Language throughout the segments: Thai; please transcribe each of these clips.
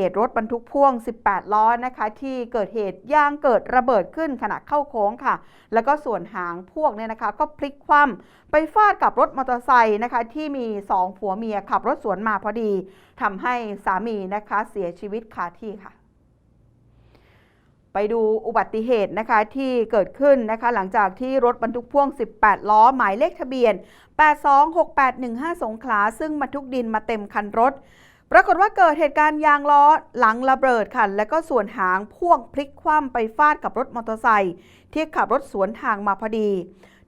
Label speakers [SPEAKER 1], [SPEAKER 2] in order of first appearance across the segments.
[SPEAKER 1] เหตุรถบรรทุกพ่วง 18 ล้อนะคะที่เกิดเหตุยางเกิดระเบิดขึ้นขณะเข้าโค้งค่ะ แล้วก็ส่วนหางพ่วงเนี่ยนะคะก็พลิกคว่ำไปฟาดกับรถมอเตอร์ไซค์นะคะที่มี 2 ผัวเมียขับรถสวนมาพอดีทำให้สามีนะคะเสียชีวิตคาที่ค่ะไปดูอุบัติเหตุนะคะที่เกิดขึ้นนะคะหลังจากที่รถบรรทุกพ่วง 18 ล้อ หมายเลขทะเบียน 826815 สงขลาซึ่งบรรทุกดินมาเต็มคันรถ ปรากฏว่าเกิดเหตุการณ์ยางล้อหลังระเบิดค่ะ และก็ส่วนหางพ่วงพลิกคว่ำไปฟาดกับรถมอเตอร์ไซค์ที่ขับรถสวนทางมาพอดี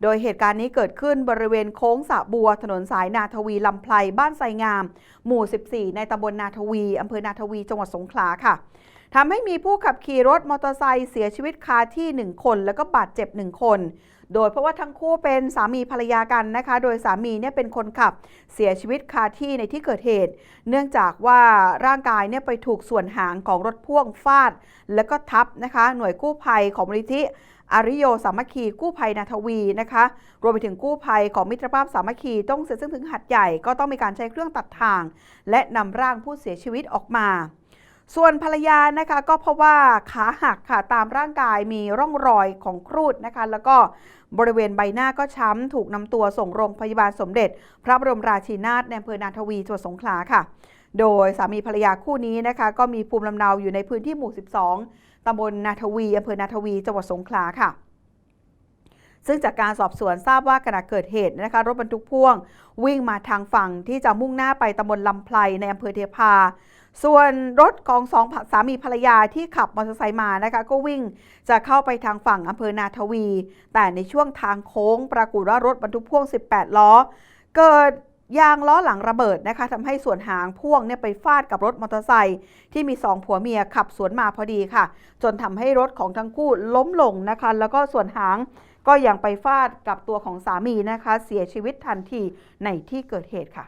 [SPEAKER 1] โดยเหตุการณ์นี้เกิดขึ้นบริเวณโค้งสะบัว ถนนสายนาทวีลำไพลบ้านไซงาม หมู่ 14 ในตำบลนาทวีอำเภอนาทวีจังหวัดสงขลาค่ะ ทำให้มีผู้ขับขี่รถมอเตอร์ไซค์เสียชีวิตคาที่ 1 คน แล้วก็บาดเจ็บ 1 คน โดยเพราะว่าทั้งคู่เป็นสามีภรรยากันนะคะ โดยสามีเนี่ยเป็นคนขับเสียชีวิตคาที่ในที่เกิดเหตุ เนื่องจากว่าร่างกายเนี่ยไปถูกส่วนหางของรถพ่วงฟาด แล้วก็ทับนะคะ หน่วยกู้ภัยของมูลนิธิอริโยสามัคคีกู้ภัยนาทวีนะคะ รวมไปถึงกู้ภัยของมิตรภาพสามัคคีต้องเสร็จซึ่งถึงหัดใหญ่ก็ต้องมีการใช้เครื่องตัดทาง และนำร่างผู้เสียชีวิตออกมา ส่วนภรรยานะคะก็เพราะว่าขาหักค่ะตามร่างกายมีร่องรอยของครูดนะคะ แล้วก็บริเวณใบหน้าก็ช้ำถูกนำตัวส่งโรงพยาบาลสมเด็จ พระบรมราชินาถในอำเภอนาทวีจังหวัดสงขลาค่ะ โดยสามีภรรยาคู่นี้นะคะ ก็มีภูมิลำเนาอยู่ในพื้นที่หมู่ 12ตำบลนาทวีอำเภอนาทวีจังหวัดสงขลาค่ะซึ่งจากการสอบสวนทราบว่าขณะเกิดเหตุนะคะรถบรรทุกพ่วง วิ่งมาทางฝั่งที่จะมุ่งหน้าไปตำบลลำไพลในอำเภอเทพา ส่วนรถของสองสามีภรรยาที่ขับมอเตอร์ไซค์มานะคะ ก็วิ่งจะเข้าไปทางฝั่งอำเภอนาทวี แต่ในช่วงทางโค้ง ปรากฏว่ารถบรรทุกพ่วง 18 ล้อ เกิดยางล้อหลังระเบิดนะคะทำให้ส่วนหางพ่วงเนี่ยไปฟาดกับรถมอเตอร์ไซค์ที่มีสองผัวเมียขับสวนมาพอดีค่ะ จนทำให้รถของทั้งคู่ล้มลงนะคะ แล้วก็ส่วนหางก็ยังไปฟาดกับตัวของสามีนะคะ เสียชีวิตทันทีในที่เกิดเหตุค่ะ